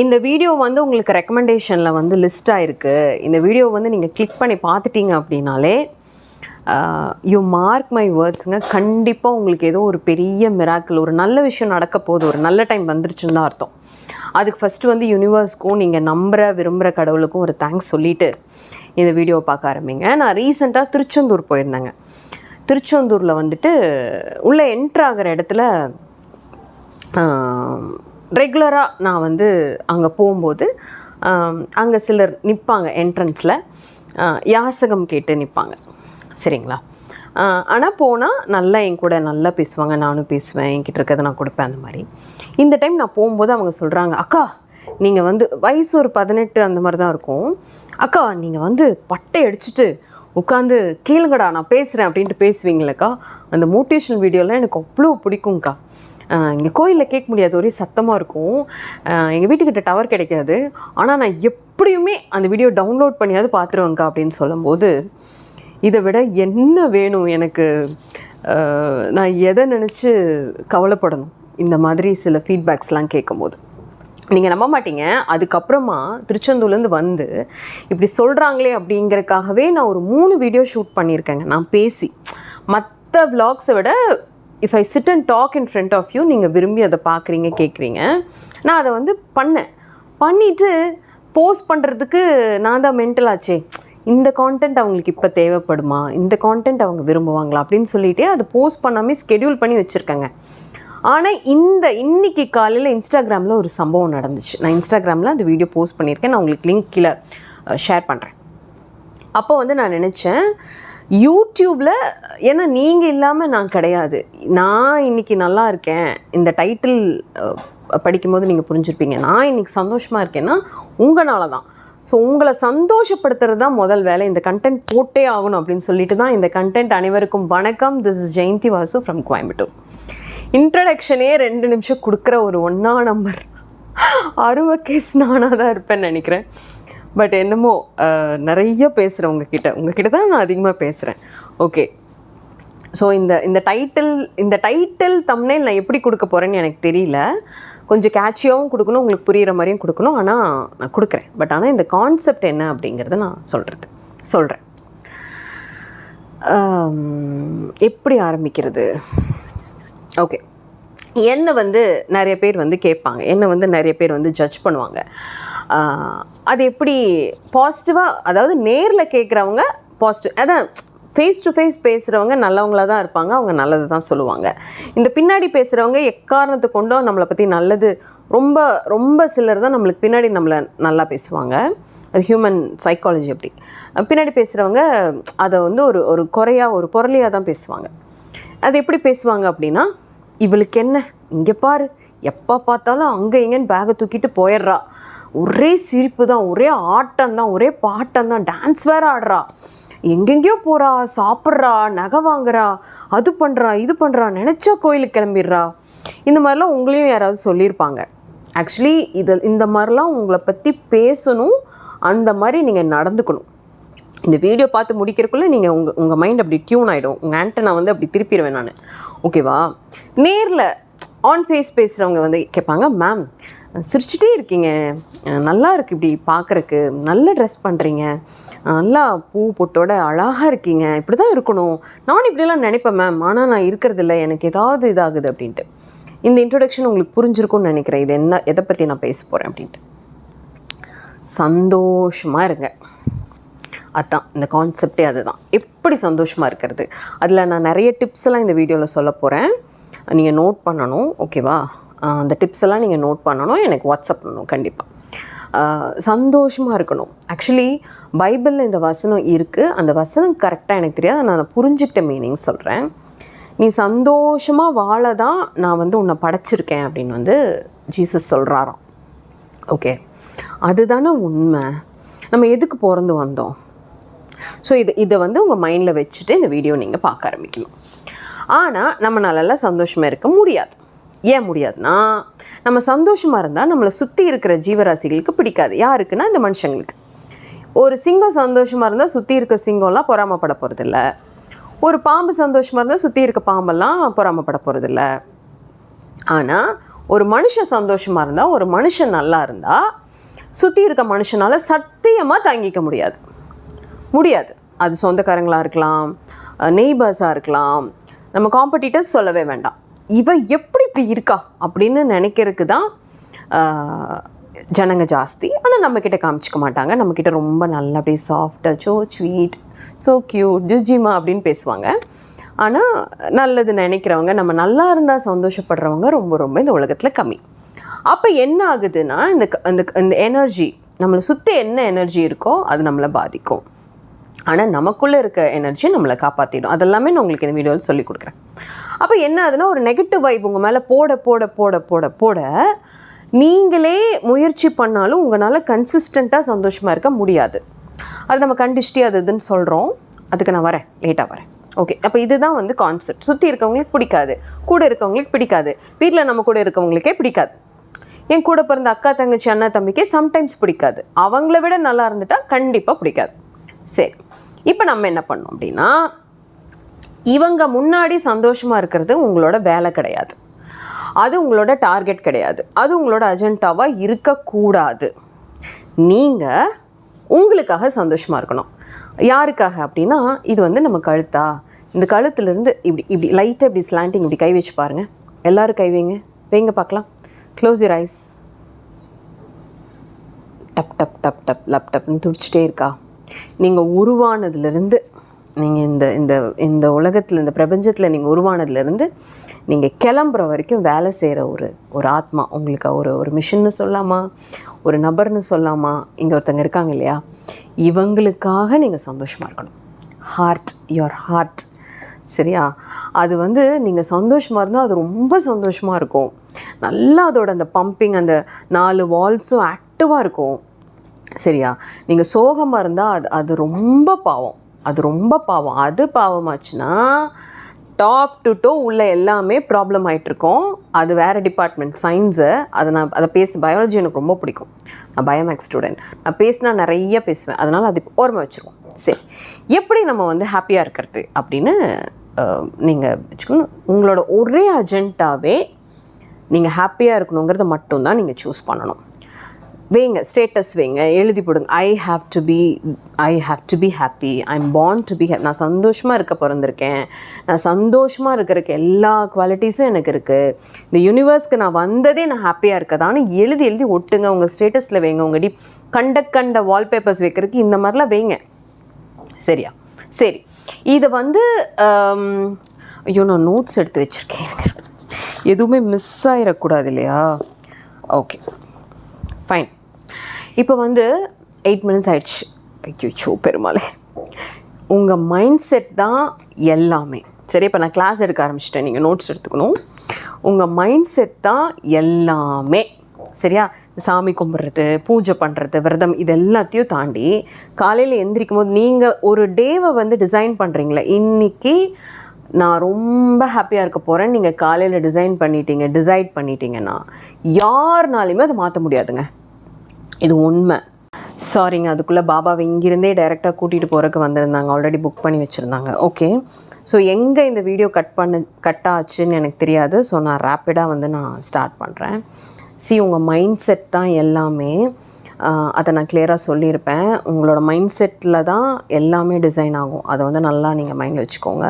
இந்த வீடியோ வந்து உங்களுக்கு ரெக்கமெண்டேஷனில் வந்து லிஸ்ட் ஆகிருக்கு இந்த வீடியோ வந்து நீங்கள் கிளிக் பண்ணி பார்த்துட்டீங்க அப்படின்னாலே யூ மார்க் மை வேர்ட்ஸுங்க கண்டிப்பாக உங்களுக்கு ஏதோ ஒரு பெரிய மிராக்கிள் ஒரு நல்ல விஷயம் நடக்க போகுது. ஒரு நல்ல டைம் வந்துருச்சுன்னு தான் அர்த்தம். அதுக்கு ஃபஸ்ட்டு வந்து யூனிவர்ஸ்க்கும் நீங்கள் நம்புகிற விரும்புகிற கடவுளுக்கும் ஒரு தேங்க்ஸ் சொல்லிவிட்டு இந்த வீடியோவை பார்க்க ஆரம்பிங்க. நான் ரீசெண்டாக திருச்செந்தூர் போயிருந்தேங்க. திருச்செந்தூரில் வந்துட்டு உள்ளே என்ட்ரு ஆகிற இடத்துல ரெகுலராக நான் வந்து அங்கே போகும்போது அங்கே சிலர் நிற்பாங்க என்ட்ரன்ஸில் யாசகம் கேட்டு நிற்பாங்க சரிங்களா? ஆனால் போனால் நல்லா என் கூட நல்லா பேசுவாங்க நானும் பேசுவேன் என்கிட்ட இருக்கிறத நான் கொடுப்பேன் அந்த மாதிரி. இந்த டைம் நான் போகும்போது அவங்க சொல்கிறாங்க அக்கா நீங்கள் வந்து வயசு ஒரு பதினெட்டு அந்த மாதிரி தான் இருக்கும். அக்கா நீங்கள் வந்து பட்டை அடிச்சுட்டு உட்காந்து கேளுங்கடா நான் பேசுகிறேன் அப்படின்ட்டு பேசுவீங்களேக்கா. அந்த மோட்டிவேஷனல் வீடியோலாம் எனக்கு அவ்வளோ பிடிக்கும்க்கா. இங்கே கோயிலில் கேட்க முடியாது ஒரே சத்தமாக இருக்கும். எங்கள் வீட்டுக்கிட்ட டவர் கிடைக்காது. ஆனால் நான் எப்படியுமே அந்த வீடியோ டவுன்லோட் பண்ணியாவது பார்த்துருவேங்க்கா அப்படின்னு சொல்லும்போது இதை விட என்ன வேணும் எனக்கு? நான் எதை நினச்சி கவலைப்படணும்? இந்த மாதிரி சில ஃபீட்பேக்ஸ்லாம் கேட்கும்போது. நீங்கள் நம்ப மாட்டீங்க. அதுக்கப்புறமா திருச்செந்தூர்லேருந்து வந்து இப்படி சொல்கிறாங்களே அப்படிங்கிறக்காகவே நான் ஒரு மூணு வீடியோ ஷூட் பண்ணியிருக்கேங்க. நான் பேசி மற்ற விலாக்ஸை விட if I sit and talk in front of you நீங்கள் விரும்பி அதை பார்க்குறீங்க கேட்குறீங்க. நான் அதை வந்து பண்ணேன். பண்ணிவிட்டு போஸ்ட் பண்ணுறதுக்கு நான் தான் மென்டல் ஆச்சே. இந்த கான்டென்ட் அவங்களுக்கு இப்போ தேவைப்படுமா? இந்த கான்டென்ட் அவங்க விரும்புவாங்களா? அப்படின்னு சொல்லிட்டு அதை போஸ்ட் பண்ணாமல் ஸ்கெடியூல் பண்ணி வச்சுருக்கேங்க. ஆனால் இந்த இன்னைக்கு காலையில் இன்ஸ்டாகிராமில் ஒரு சம்பவம் நடந்துச்சு. நான் இன்ஸ்டாகிராமில் அந்த வீடியோ போஸ்ட் பண்ணியிருக்கேன். நான் உங்களுக்கு லிங்க் கீழே ஷேர் பண்ணுறேன் அப்போ வந்து நான் நினச்சேன் யூடியூப்பில் ஏன்னா நீங்கள் இல்லாமல் நான் கிடையாது. நான் இன்னைக்கு நல்லா இருக்கேன். இந்த டைட்டில் படிக்கும்போது நீங்கள் புரிஞ்சிருப்பீங்க. நான் இன்னைக்கு சந்தோஷமாக இருக்கேன்னா உங்களால தான். ஸோ உங்களை சந்தோஷப்படுத்துறது தான் முதல் வேலை. இந்த கண்டென்ட் போட்டே ஆகணும் அப்படின்னு சொல்லிட்டு தான் இந்த கண்டென்ட் அனைவருக்கும் வணக்கம். This is Jayanthi Vasu from Coimbatore இன்ட்ரடக்ஷனே ரெண்டு நிமிஷம் கொடுக்குற ஒரு ஒன்றா நம்பர் அருவ கேஸ் நானாக தான் இருப்பேன்னு நினைக்கிறேன். பட் என்னமோ நிறைய பேசுகிறேன் உங்ககிட்ட உங்ககிட்ட தான் நான் அதிகமாக பேசுகிறேன் ஓகே ஸோ இந்த இந்த டைட்டில் இந்த டைட்டில் தம்னேல் நான் எப்படி கொடுக்க போகிறேன்னு எனக்கு தெரியல. கொஞ்சம் கேட்சியாகவும் கொடுக்கணும் உங்களுக்கு புரிகிற மாதிரியும் கொடுக்கணும். ஆனால் நான் கொடுக்குறேன். பட் ஆனால் இந்த கான்செப்ட் என்ன அப்படிங்கிறத நான் சொல்கிறது சொல்கிறேன் எப்படி ஆரம்பிக்கிறது? ஓகே என்னை வந்து நிறைய பேர் வந்து கேட்பாங்க. என்னை வந்து நிறைய பேர் வந்து ஜட்ஜ் பண்ணுவாங்க. அது எப்படி பாசிட்டிவாக அதாவது நேரில் கேட்குறவங்க பாசிட்டிவ் அதான் ஃபேஸ் டு ஃபேஸ் பேசுகிறவங்க நல்லவங்களாக தான் இருப்பாங்க அவங்க நல்லது தான் சொல்லுவாங்க. இந்த பின்னாடி பேசுகிறவங்க எக்காரணத்தை கொண்டோ நம்மளை பற்றி நல்லது ரொம்ப ரொம்ப சிலர் தான் நம்மளுக்கு பின்னாடி நம்மளை நல்லா பேசுவாங்க. அது ஹியூமன் சைக்காலஜி அப்படி. பின்னாடி பேசுகிறவங்க அதை வந்து ஒரு ஒரு குறையாக ஒரு பொருளியாக தான் பேசுவாங்க. அது எப்படி பேசுவாங்க அப்படின்னா இவளுக்கு என்ன இங்கே பாரு. எப்போ பார்த்தாலும் அங்கே எங்கேன்னு பேகை தூக்கிட்டு போயிடுறா. ஒரே சிரிப்பு தான் ஒரே ஆட்டம் தான் ஒரே பாட்டம் தான் டான்ஸ் வேற ஆடுறா. எங்கெங்கேயோ போகிறா சாப்பிட்றா நகை வாங்குறா அது பண்ணுறா இது பண்ணுறா நினச்சா கோயிலுக்கு கிளம்பிடுறா. இந்த மாதிரிலாம் உங்களையும் யாராவது சொல்லியிருப்பாங்க. ஆக்சுவலி இது இந்த மாதிரிலாம் உங்களை பற்றி பேசணும். அந்த மாதிரி நீங்கள் நடந்துக்கணும். இந்த வீடியோ பார்த்து முடிக்கிறதுக்குள்ளே நீங்கள் உங்கள் உங்கள் மைண்ட் அப்படி டியூன் ஆகிடும் உங்கள் ஆண்டனா வந்து அப்படி திருப்பிடுவேன் நான். ஓகேவா நேரில் ஆன் ஃபேஸ் பேசுகிறவங்க வந்து கேட்பாங்க மேம் சிரிச்சிட்டே இருக்கீங்க. நல்லா இருக்குது இப்படி பார்க்குறக்கு நல்ல ட்ரெஸ் பண்ணுறீங்க நல்லா பூ பொட்டோட அழகாக இருக்கீங்க. இப்படி தான் இருக்கணும். நானும் இப்படிலாம் நினைப்பேன் மேம் ஆனால் நான் இருக்கிறதில்ல. எனக்கு ஏதாவது இதாகுது அப்படின்ட்டு. இந்த இன்ட்ரொடக்ஷன் உங்களுக்கு புரிஞ்சிருக்கும்னு நினைக்கிறேன். இது என்ன எதை பற்றி நான் பேச போகிறேன் அப்படின்ட்டு. சந்தோஷமாக இருங்க. அதான் இந்த கான்செப்டே அதுதான். எப்படி சந்தோஷமாக இருக்கிறது? அதில் நான் நிறைய டிப்ஸ் எல்லாம் இந்த வீடியோவில் சொல்ல போகிறேன் நீங்கள் நோட் பண்ணணும் ஓகேவா அந்த டிப்ஸ் எல்லாம் நீங்கள் நோட் பண்ணணும் எனக்கு வாட்ஸ்அப் பண்ணணும் கண்டிப்பாக சந்தோஷமாக இருக்கணும். ஆக்சுவலி பைபிளில் இந்த வசனம் இருக்குது அந்த வசனம் கரெக்டாக எனக்கு தெரியாது. நான் புரிஞ்சுக்கிட்ட மீனிங் சொல்கிறேன் நீ சந்தோஷமாக வாழ தான் நான் வந்து உன்னை படைச்சிருக்கேன் அப்படின்னு வந்து ஜீசஸ் சொல்கிறாராம் ஓகே அதுதானே உண்மை. நம்ம எதுக்கு பிறந்து வந்தோம்? ஸோ இது இதை வந்து உங்கள் மைண்டில் வச்சுட்டு இந்த வீடியோ நீங்கள் பார்க்க ஆரம்பிக்கணும் ஆனால் நம்மளால சந்தோஷமாக இருக்க முடியாது. ஏன் முடியாதுன்னா நம்ம சந்தோஷமாக இருந்தால் நம்மளை சுற்றி இருக்கிற ஜீவராசிகளுக்கு பிடிக்காது. யாருக்குன்னா இந்த மனுஷங்களுக்கு. ஒரு சிங்கம் சந்தோஷமாக இருந்தால் சுற்றி இருக்க சிங்கம்லாம் பொறாமப்பட போகிறதில்ல ஒரு பாம்பு சந்தோஷமாக இருந்தால் சுற்றி இருக்க பாம்பெல்லாம் பொறாமப்பட போகிறதில்ல ஆனால் ஒரு மனுஷன் சந்தோஷமாக இருந்தால் ஒரு மனுஷன் நல்லா இருந்தால் சுற்றி இருக்க மனுஷனால் சத்தியமாக தாங்கிக்க முடியாது. முடியாது. அது சொந்தக்காரங்களாக இருக்கலாம் நெய்பர்ஸாக இருக்கலாம். நம்ம காம்படிட்டர்ஸ் சொல்லவே வேண்டாம். இவ எப்படி இப்படி இருக்கா அப்படின்னு நினைக்கிறதுக்கு தான் ஜனங்க ஜாஸ்தி. ஆனால் நம்மக்கிட்ட காமிச்சிக்க மாட்டாங்க. நம்மக்கிட்ட ரொம்ப நல்லா அப்படியே சாஃப்டாக சோ ஸ்வீட் ஸோ க்யூட் ஜுஜிமா அப்படின்னு பேசுவாங்க. ஆனால் நல்லது நினைக்கிறவங்க நம்ம நல்லா இருந்தால் சந்தோஷப்படுறவங்க ரொம்ப ரொம்ப இந்த உலகத்தில் கம்மி. அப்போ என்ன ஆகுதுன்னா இந்த க- இந்த இந்த எனர்ஜி நம்மளை சுற்றி என்ன எனர்ஜி இருக்கோ அது நம்மளை பாதிக்கும். ஆனால் நமக்குள்ளே இருக்க எனர்ஜி நம்மளை காப்பாற்றிடும் அதெல்லாமே நான் உங்களுக்கு இந்த வீடியோவில் சொல்லி கொடுக்குறேன். அப்போ என்ன ஆகுதுன்னா ஒரு நெகட்டிவ் வைப் உங்கள் மேலே போட போட போட போட போட நீங்களே முயற்சி பண்ணாலும் உங்களால் கன்சிஸ்டண்ட்டாக சந்தோஷமாக இருக்க முடியாது. அது நம்ம கண்டிஷ்டி அது இதுன்னு சொல்கிறோம் அதுக்கு நான் வரேன். லேட்டாக வரேன். ஓகே அப்போ இதுதான் வந்து கான்செப்ட் சுற்றி இருக்கவங்களுக்கு பிடிக்காது. கூட இருக்கவங்களுக்கு பிடிக்காது. வீட்டில் நம்ம கூட இருக்கவங்களுக்கே பிடிக்காது. என் கூட பிறந்த அக்கா தங்கச்சி அண்ணா தம்பிக்கே சம்டைம்ஸ் பிடிக்காது. அவங்கள விட நல்லா இருந்துட்டால் கண்டிப்பாக பிடிக்காது. சரி. இப்போ நம்ம என்ன பண்ணோம் அப்படின்னா இவங்க முன்னாடி சந்தோஷமாக இருக்கிறது உங்களோட வேலை கிடையாது. அது உங்களோட டார்கெட் கிடையாது. அது உங்களோட அஜெண்டாவாக இருக்கக்கூடாது. நீங்கள் உங்களுக்காக சந்தோஷமாக இருக்கணும். யாருக்காக அப்படின்னா இது வந்து நம்ம கழுத்தா? இந்த கழுத்துலேருந்து இப்படி இப்படி லைட்டாக இப்படி ஸ்லாண்டிங் இப்படி கை வச்சு பாருங்கள் எல்லோரும் கை வைங்க. வைங்க பார்க்கலாம். Close your eyes dub dub dub dub lub டப்னு துடிச்சிட்டே இருக்கா? நீங்கள் உருவானதுலேருந்து நீங்கள் இந்த இந்த இந்த உலகத்தில் இந்த பிரபஞ்சத்தில் நீங்கள் உருவானதுலேருந்து நீங்கள் கிளம்புற வரைக்கும் வேலை செய்கிற ஒரு ஒரு ஆத்மா உங்களுக்கு ஒரு ஒரு மிஷின்னு சொல்லாமா? ஒரு நபர்னு சொல்லாமா? இங்கே ஒருத்தங்க இருக்காங்க இல்லையா? இவங்களுக்காக நீங்கள் சந்தோஷமாக இருக்கணும். ஹார்ட் யுவர் ஹார்ட் சரியா? அது வந்து நீங்கள் சந்தோஷமாக இருந்தால் அது ரொம்ப சந்தோஷமாக இருக்கும். நல்லா அதோட அந்த பம்பிங் அந்த நாலு வால்வ்ஸும் ஆக்டிவாக இருக்கும். சரியா? நீங்கள் சோகமாக இருந்தால் அது அது ரொம்ப பாவம். அது ரொம்ப பாவம். அது பாவமாச்சுன்னா டாப் டு டோ உள்ள எல்லாமே ப்ராப்ளம் ஆகிட்ருக்கோம் அது வேறு டிபார்ட்மெண்ட் சயின்ஸு அதை நான் அதை பேச பயாலஜி எனக்கு ரொம்ப பிடிக்கும். நான் பயோமேக்ஸ் ஸ்டூடெண்ட் நான் பேசினா நிறைய பேசுவேன். அதனால் அது ஓரமாக வச்சுருவோம். சரி. எப்படி நம்ம வந்து ஹாப்பியாக இருக்கிறது அப்படின்னு நீங்கள் வச்சுக்கணும். உங்களோட ஒரே அஜெண்டாவே நீங்கள் ஹாப்பியாக இருக்கணுங்கிறத மட்டும்தான் நீங்கள் சூஸ் பண்ணணும். வைங்க ஸ்டேட்டஸ் வைங்க எழுதி போடுங்க. I have to be I have to be happy I am born to be நான் சந்தோஷமாக இருக்க பிறந்திருக்கேன். நான் சந்தோஷமாக இருக்கிறக்கு எல்லா குவாலிட்டிஸும் எனக்கு இருக்குது இந்த யூனிவர்ஸ்க்கு நான் வந்ததே நான் ஹாப்பியாக இருக்கதான்னு எழுதி எழுதி ஒட்டுங்க. உங்கள் ஸ்டேட்டஸில் வைங்க. உங்கள் டி கண்ட கண்ட வால்பேப்பர்ஸ் வைக்கிறதுக்கு இந்த மாதிரிலாம் வைங்க. சரியா? சரி. இதை வந்து ஐயோ நான் நோட்ஸ் எடுத்து வச்சுருக்கேன். எதுவுமே மிஸ் ஆகிடக்கூடாது இல்லையா? ஓகே இப்போ வந்து எயிட் மினிட்ஸ் ஆயிடுச்சு. ஐயோ பெருமாளே. உங்கள் மைண்ட் செட் தான் எல்லாமே. சரி இப்போ நான் கிளாஸ் எடுக்க ஆரம்பிச்சிட்டேன். நீங்கள் நோட்ஸ் எடுத்துக்கணும். உங்கள் மைண்ட் செட் தான் எல்லாமே. சரியா? சாமி கும்பிட்றது பூஜை பண்ணுறது விரதம் இது எல்லாத்தையும் தாண்டி காலையில் எந்திரிக்கும் போது நீங்கள் ஒரு டேவை வந்து டிசைன் பண்ணுறீங்களே இன்றைக்கி நான் ரொம்ப ஹாப்பியாக இருக்க போகிறேன் நீங்கள் காலையில் டிசைன் பண்ணிட்டீங்க டிசைட் பண்ணிட்டீங்கன்னா யாருனாலையுமே அதை மாற்ற முடியாதுங்க. இது உண்மை. சாரிங்க அதுக்குள்ளே பாபாவை இங்கிருந்தே டைரெக்டாக கூட்டிகிட்டு போகிறக்கு வந்திருந்தாங்க. ஆல்ரெடி புக் பண்ணி வச்சுருந்தாங்க. ஓகே ஸோ எங்கே இந்த வீடியோ கட் பண்ணு கட் ஆச்சுன்னு எனக்கு தெரியாது. ஸோ நான் ரேப்பிடாக வந்து நான் ஸ்டார்ட் பண்ணுறேன் சி உங்கள் மைண்ட் செட் தான் எல்லாமே அதை நான் கிளியராக சொல்லியிருப்பேன். உங்களோட மைண்ட் செட்டில் தான் எல்லாமே டிசைன் ஆகும். அதை வந்து நல்லா நீங்கள் மைண்டில் வச்சுக்கோங்க.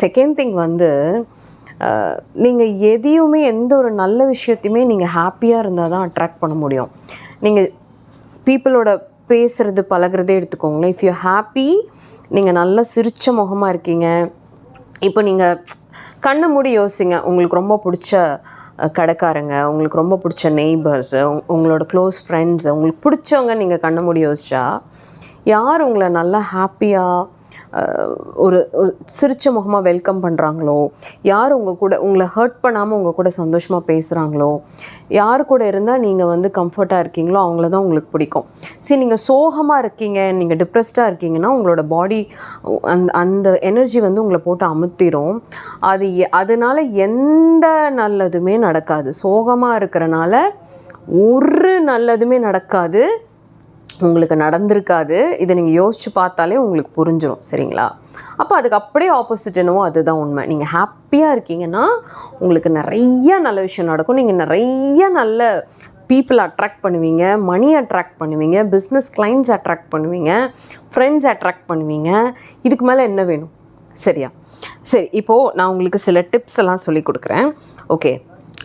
செகண்ட் திங் வந்து நீங்கள் எதையுமே எந்த ஒரு நல்ல விஷயத்தையுமே நீங்கள் ஹாப்பியாக இருந்தால் தான் அட்ராக்ட் பண்ண முடியும். நீங்கள் பீப்புளோட பேசுகிறது பழகுறதே எடுத்துக்கோங்களேன். இஃப் யூ ஹாப்பி நீங்கள் நல்லா சிரிச்ச முகமாக இருக்கீங்க. இப்போ நீங்கள் கண்ணை மூடி யோசிங்க. உங்களுக்கு ரொம்ப பிடிச்ச கடைக்காரங்க உங்களுக்கு ரொம்ப பிடிச்ச நெய்பர்ஸு உங்களோட க்ளோஸ் ஃப்ரெண்ட்ஸு உங்களுக்கு பிடிச்சவங்க நீங்கள் கண்ணை மூடி யோசிச்சா யார் உங்களை நல்லா ஹாப்பியாக ஒரு சிரிச்ச முகமாக வெல்கம் பண்ணுறாங்களோ யார் உங்கள் கூட உங்களை ஹர்ட் பண்ணாமல் உங்கள் கூட சந்தோஷமாக பேசுகிறாங்களோ யார் கூட இருந்தால் நீங்கள் வந்து கம்ஃபர்ட்டாக இருக்கீங்களோ அவங்கள தான் உங்களுக்கு பிடிக்கும். சரி நீங்கள் சோகமாக இருக்கீங்க நீங்கள் டிப்ரெஸ்டாக இருக்கீங்கன்னா உங்களோட பாடி அந்த அந்த எனர்ஜி வந்து உங்களை போட்டு அமுத்திரும். அது எ- அதனால எந்த நல்லதுமே நடக்காது. சோகமாக இருக்கிறனால ஒரு நல்லதுமே நடக்காது. உங்களுக்கு நடந்திருக்காது. இதை நீங்கள் யோசித்து பார்த்தாலே உங்களுக்கு புரிஞ்சிடும் சரிங்களா? அப்போ அதுக்கு அப்படியே ஆப்போசிட் என்னவோ அதுதான் உண்மை. நீங்கள் ஹாப்பியாக இருக்கீங்கன்னா உங்களுக்கு நிறைய நல்ல விஷயம் நடக்கும். நீங்கள் நிறைய நல்ல பீப்புள் அட்ராக்ட் பண்ணுவீங்க. மணி அட்ராக்ட் பண்ணுவீங்க. பிஸ்னஸ் கிளைண்ட்ஸ் அட்ராக்ட் பண்ணுவீங்க. ஃப்ரெண்ட்ஸ் அட்ராக்ட் பண்ணுவீங்க. இதுக்கு மேலே என்ன வேணும்? சரியா? சரி இப்போது நான் உங்களுக்கு சில டிப்ஸ் எல்லாம் சொல்லி கொடுக்குறேன். ஓகே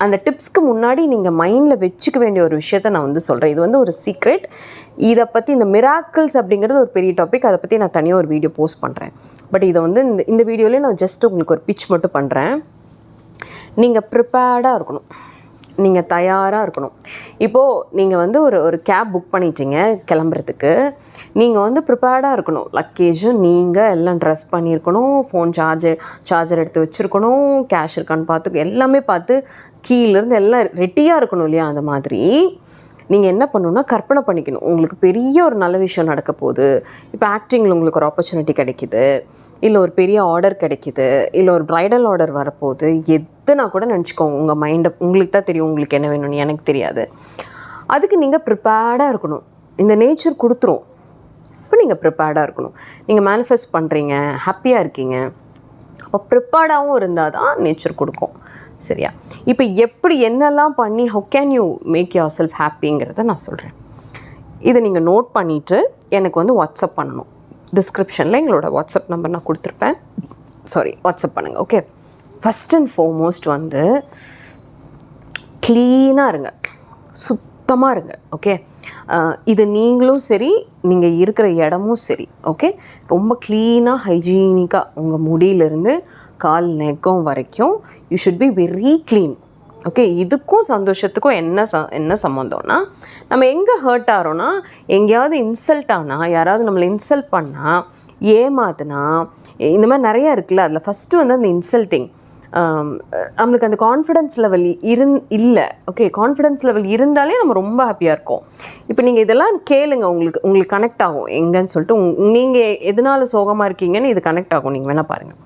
அந்த டிப்ஸ்க்கு முன்னாடி நீங்கள் மைண்டில் வச்சுக்க வேண்டிய ஒரு விஷயத்த நான் வந்து சொல்கிறேன் இது வந்து ஒரு சீக்ரெட் இதை பற்றி இந்த மிராக்கிள்ஸ் அப்படிங்கிறது ஒரு பெரிய டாபிக் அதை பற்றி நான் தனியாக ஒரு வீடியோ போஸ்ட் பண்ணுறேன் பட் இதை வந்து இந்த இந்த வீடியோலேயே நான் ஜஸ்ட் உங்களுக்கு ஒரு பிச் மட்டும் பண்ணுறேன் நீங்கள் ப்ரிப்பேர்டாக இருக்கணும். நீங்கள் தயாராக இருக்கணும். இப்போது நீங்கள் வந்து ஒரு ஒரு கேப் புக் பண்ணிட்டீங்க கிளம்புறதுக்கு. நீங்கள் வந்து ப்ரிப்பேர்டாக இருக்கணும். லக்கேஜும் நீங்கள் எல்லாம் ட்ரெஸ் பண்ணியிருக்கணும். ஃபோன் சார்ஜர் சார்ஜர் எடுத்து வச்சுருக்கணும். கேஷ் இருக்கான்னு பார்த்து எல்லாமே பார்த்து கீழேருந்து எல்லாம் ரெட்டியாக இருக்கணும் இல்லையா அந்த மாதிரி. நீங்கள் என்ன பண்ணணும்னா கற்பனை பண்ணிக்கணும். உங்களுக்கு பெரிய ஒரு நல்ல விஷயம் நடக்க போகுது இப்போ ஆக்டிங்கில் உங்களுக்கு ஒரு ஆப்பர்ச்சுனிட்டி கிடைக்கிது. இல்லை ஒரு பெரிய ஆர்டர் கிடைக்கிது. இல்லை ஒரு ப்ரைடல் ஆர்டர் வரப்போகுது. எதுனா கூட நினச்சிக்கோங்க. உங்கள் மைண்டை உங்களுக்கு தான் தெரியும். உங்களுக்கு என்ன வேணும்னு எனக்கு தெரியாது. அதுக்கு நீங்கள் ப்ரிப்பேர்டாக இருக்கணும். இந்த நேச்சர் கொடுத்துரும். இப்போ நீங்கள் ப்ரிப்பேர்டாக இருக்கணும். நீங்கள் மேனிஃபெஸ்ட் பண்ணுறீங்க ஹாப்பியாக இருக்கீங்க. அப்போ ப்ரிப்பேர்டாகவும் இருந்தால் தான் நேச்சர் கொடுக்கும். சரியா? இப்போ எப்படி என்னெல்லாம் பண்ணி how can you make yourself ஹாப்பிங்கிறத நான் சொல்கிறேன் இதை நீங்கள் நோட் பண்ணிவிட்டு எனக்கு வந்து வாட்ஸ்அப் பண்ணணும். டிஸ்கிரிப்ஷனில் எங்களோட வாட்ஸ்அப் நம்பர் நான் கொடுத்துருப்பேன். சாரி வாட்ஸ்அப் பண்ணுங்கள் ஓகே ஃபஸ்ட் அண்ட் ஃபார்மோஸ்ட் வந்து க்ளீனாக இருங்க. சுத்தமாக இருங்க ஓகே இது நீங்களும் சரி நீங்கள் இருக்கிற இடமும் சரி ஓகே ரொம்ப க்ளீனாக ஹைஜீனிக்காக உங்கள் முடியிலிருந்து கால் நெக்கம் வரைக்கும் you should be very clean okay இதுக்கும் சந்தோஷத்துக்கும் என்ன ச என்ன சம்மந்தம்னா நம்ம எங்கே ஹர்ட் ஆகிறோன்னா எங்கேயாவது இன்சல்ட் ஆனால் யாராவது நம்மளை இன்சல்ட் பண்ணால் ஏமாத்துனா இந்த மாதிரி நிறையா இருக்குல்ல அதில் ஃபஸ்ட்டு வந்து அந்த இன்சல்ட்டிங் நம்மளுக்கு அந்த கான்ஃபிடென்ஸ் லெவல் இருந் இல்லை. ஓகே கான்ஃபிடென்ஸ் லெவல் இருந்தாலே நம்ம ரொம்ப ஹாப்பியாக இருக்கோம். இப்போ நீங்கள் இதெல்லாம் கேளுங்க உங்களுக்கு உங்களுக்கு கனெக்ட் ஆகும். எங்கன்னு சொல்லிட்டு நீங்கள் எதனால் சோகமாக இருக்கீங்கன்னு இது கனெக்ட் ஆகும். நீங்கள் வேணால் பாருங்கள்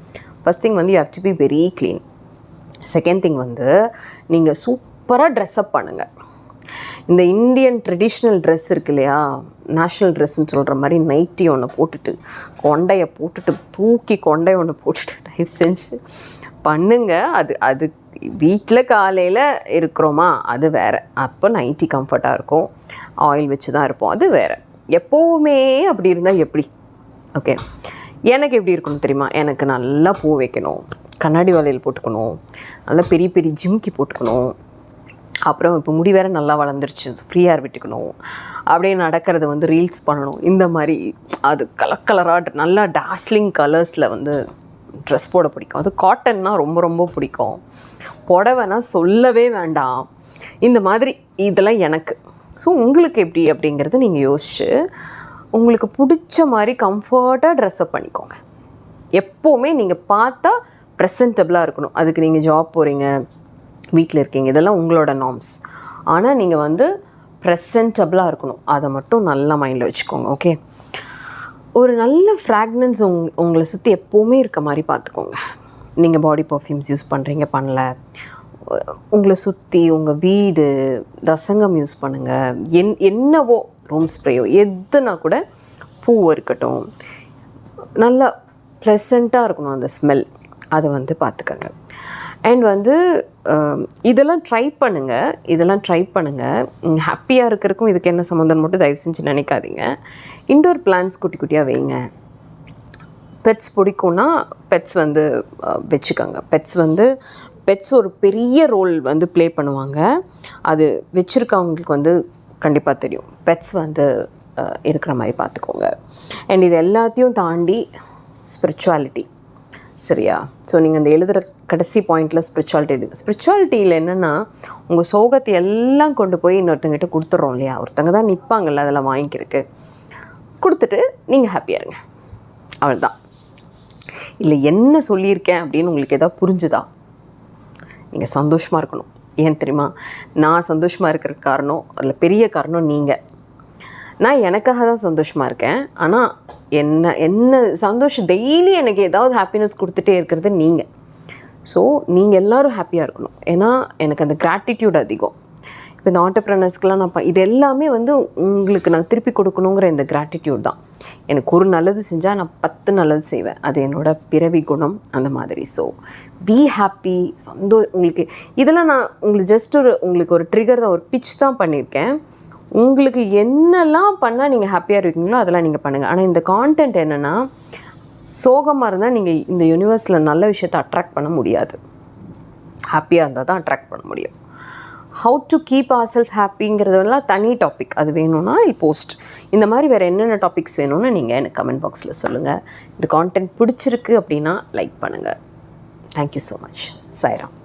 ஃபஸ்ட் திங் வந்து you have to be very clean second thing வந்து நீங்கள் சூப்பராக ட்ரெஸ்அப் பண்ணுங்கள் இந்த இந்தியன் ட்ரெடிஷ்னல் ட்ரெஸ் இருக்கு இல்லையா? நேஷ்னல் ட்ரெஸ்ன்னு சொல்கிற மாதிரி நைட்டி ஒன்று போட்டுட்டு கொண்டையை போட்டுட்டு தூக்கி கொண்டை ஒன்று போட்டுட்டு தயவு செஞ்சு பண்ணுங்க. அது அது வீட்டில் காலையில் இருக்கிறோமா? அது வேறு. அப்போ நைட்டி கம்ஃபர்ட்டாக இருக்கும். ஆயில் வச்சு தான் இருப்போம். அது வேறு. எப்போவுமே அப்படி இருந்தால் எப்படி? ஓகே எனக்கு எப்படி இருக்கணும் தெரியுமா? எனக்கு நல்லா பூ வைக்கணும். கண்ணாடி வளையல் போட்டுக்கணும். நல்லா பெரிய பெரிய ஜிம்கி போட்டுக்கணும். அப்புறம் இப்போ முடி வேறு நல்லா வளர்ந்துருச்சு. ஃப்ரீயாக விட்டுக்கணும். அப்படியே நடக்கிறது வந்து ரீல்ஸ் பண்ணணும். இந்த மாதிரி அது கலர் கலராக நல்லா டாஸ்லிங் கலர்ஸில் வந்து ட்ரெஸ் போட பிடிக்கும். அது காட்டன்னா ரொம்ப ரொம்ப பிடிக்கும். புடவைனா சொல்லவே வேண்டாம். இந்த மாதிரி இதெல்லாம் எனக்கு. ஸோ உங்களுக்கு எப்படி அப்படிங்கிறத நீங்கள் யோசிச்சு உங்களுக்கு பிடிச்ச மாதிரி கம்ஃபர்ட்டாக ட்ரெஸ்அப் பண்ணிக்கோங்க. எப்போவுமே நீங்கள் பார்த்தா ப்ரெசன்டபுளாக இருக்கணும். அதுக்கு நீங்கள் ஜாப் போகிறீங்க வீட்டில் இருக்கீங்க இதெல்லாம் உங்களோட நார்ம்ஸ் ஆனால் நீங்கள் வந்து ப்ரெசன்டபுளாக இருக்கணும். அதை மட்டும் நல்லா மைண்டில் வச்சுக்கோங்க ஓகே ஒரு நல்ல ஃப்ராக்னன்ஸ் உங் உங்களை சுற்றி எப்போவுமே இருக்க மாதிரி பார்த்துக்கோங்க. நீங்கள் பாடி பர்ஃப்யூம்ஸ் யூஸ் பண்ணுறீங்க பண்ணல. உங்களை சுற்றி உங்கள் வீடு தசங்கம் யூஸ் பண்ணுங்கள் என் என்னவோ ரூம் ஸ்ப்ரேயோ எதுனா கூட பூவாக இருக்கட்டும். நல்லா ப்ளசண்ட்டாக இருக்கணும் அந்த ஸ்மெல் அதை வந்து பார்த்துக்கங்க. அண்ட் வந்து um, இதெல்லாம் ட்ரை பண்ணுங்கள் இதெல்லாம் ட்ரை பண்ணுங்கள் ஹாப்பியாக இருக்கிறக்கும் இதுக்கு என்ன சம்மந்தம் மட்டும் தயவு செஞ்சு நினைக்காதீங்க. இன்டோர் பிளான்ஸ் குட்டி குட்டியாக வைங்க. பெட்ஸ் பிடிக்கும்னா பெட்ஸ் வந்து வச்சுக்கோங்க. பெட்ஸ் வந்து பெட்ஸ் ஒரு பெரிய ரோல் வந்து ப்ளே பண்ணுவாங்க. அது வச்சுருக்கவங்களுக்கு வந்து கண்டிப்பாக தெரியும். பெட்ஸ் வந்து இருக்கிற மாதிரி பார்த்துக்கோங்க. அண்ட் இது எல்லாத்தையும் தாண்டி ஸ்பிரிச்சுவாலிட்டி சரியா? ஸோ நீங்கள் அந்த எழுதுகிற கடைசி பாயிண்டில் ஸ்பிரிச்சுவாலிட்டி எழுது. ஸ்பிரிச்சுவாலிட்டியில் என்னென்னா உங்கள் சோகத்தை எல்லாம் கொண்டு போய் இன்னொருத்தங்கிட்ட கொடுத்துட்றோம் இல்லையா? ஒருத்தங்க தான் நிற்பாங்கல்ல அதெல்லாம் வாங்கிக்கிறதுக்கு. கொடுத்துட்டு நீங்கள் ஹாப்பியாக இருங்க. அவ்வளோதான் இல்லை என்ன சொல்லியிருக்கேன் அப்படின்னு உங்களுக்கு எதாவது புரிஞ்சுதா? நீங்கள் சந்தோஷமாக இருக்கணும். ஏன் தெரியுமா? நான் சந்தோஷமாக இருக்கிற காரணம் அதில் பெரிய காரணம் நீங்கள் நான் எனக்காக தான் சந்தோஷமாக இருக்கேன். ஆனால் என்ன என்ன சந்தோஷம் டெய்லி எனக்கு ஏதாவது ஹாப்பினஸ் கொடுத்துட்டே இருக்கிறது நீங்கள் ஸோ நீங்கள் எல்லாரும் ஹாப்பியாக இருக்கணும். ஏன்னா எனக்கு அந்த கிராட்டிடியூட் அதிகம். இப்போ இந்த ஆண்டர்ப்ரனர்ஸ்க்கெலாம் நான் இது எல்லாமே வந்து உங்களுக்கு நான் திருப்பி கொடுக்கணுங்கிற இந்த கிராட்டிடியூட் தான். எனக்கு ஒரு நல்லது செஞ்சால் நான் பத்து நல்லது செய்வேன். அது என்னோட பிறவி குணம் அந்த மாதிரி. ஸோ பி ஹாப்பி சந்தோ உங்களுக்கு இதெல்லாம் நான் உங்களுக்கு ஜஸ்ட் ஒரு உங்களுக்கு ஒரு ட்ரிகர் தான் ஒரு பிச் தான் பண்ணியிருக்கேன். உங்களுக்கு என்னெல்லாம் பண்ணால் நீங்கள் ஹாப்பியாக இருக்கீங்களோ அதெல்லாம் நீங்கள் பண்ணுங்கள் ஆனால் இந்த கான்டென்ட் என்னென்னா சோகமாக இருந்தால் நீங்கள் இந்த யூனிவர்ஸில் நல்ல விஷயத்தை அட்ராக்ட் பண்ண முடியாது. ஹாப்பியாக இருந்தால் தான் அட்ராக்ட் பண்ண முடியும். How to keep our self ஹாப்பிங்கிறதெல்லாம் தனி டாபிக் அது வேணும்னா இல் போஸ்ட் இந்த மாதிரி வேறு என்னென்ன டாபிக்ஸ் வேணும்னு நீங்கள் எனக்கு கமெண்ட் பாக்ஸில் சொல்லுங்கள் இந்த கான்டென்ட் பிடிச்சிருக்கு அப்படின்னா லைக் பண்ணுங்கள் தேங்க்யூ ஸோ மச் சாய்ராம்